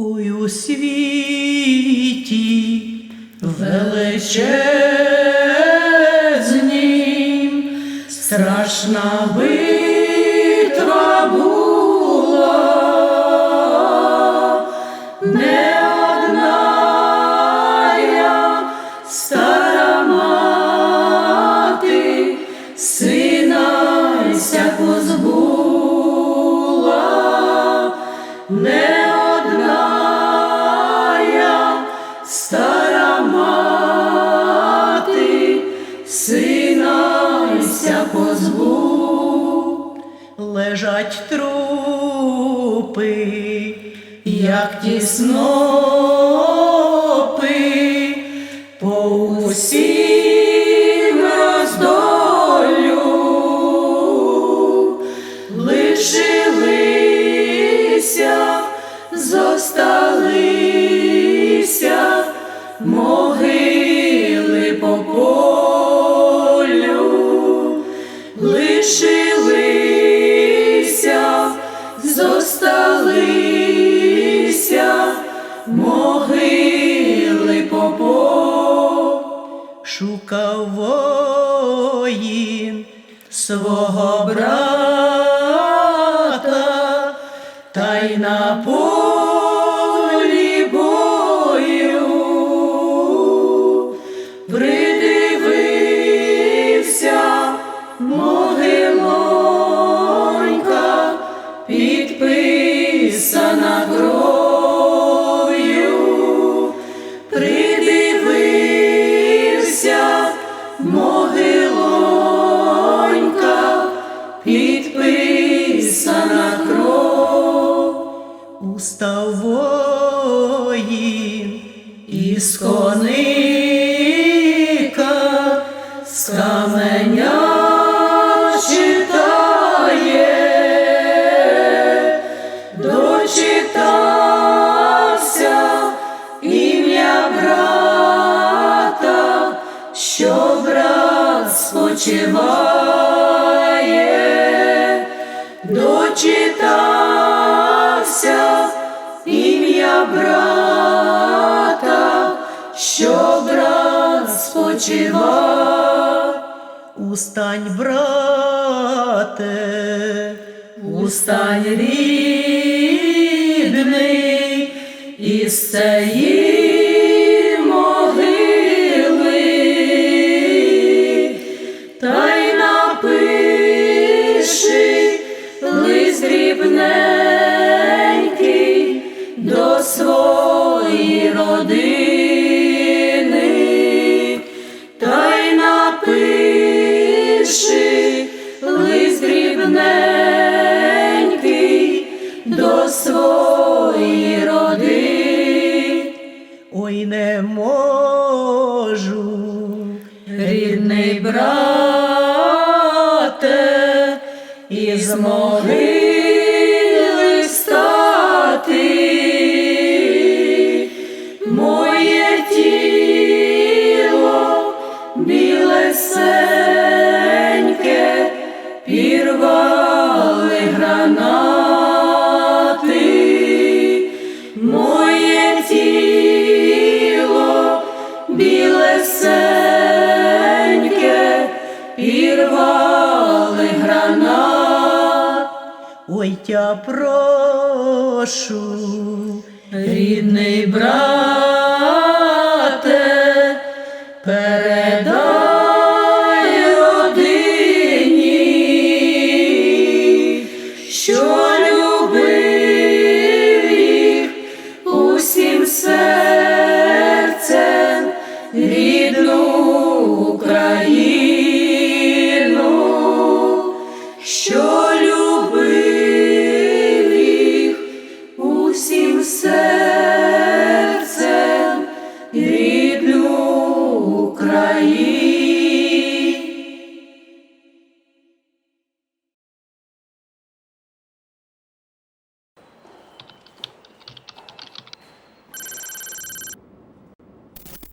Ой у світі величезнім, страшна битва була, сина ся позбув, лежать трупи, як ті снопи, по усім роздолю. Лишилися, зосталися могили попов. Шукав воїн свого брата, та й на полі устав воїн із з каменя читає, дочитався ім'я брата, що брат спочиває, брата, що брат спочиває. Устань, брате, устань рідний, із цієї могили, та й напиши лист дрібненький до родини, та й напиши лист дрібненький до своєї родини. Ой, не можу, рідний брате, із могили тіло білесеньке, пірвали гранат. Ой тя прошу, рідний брате, перед.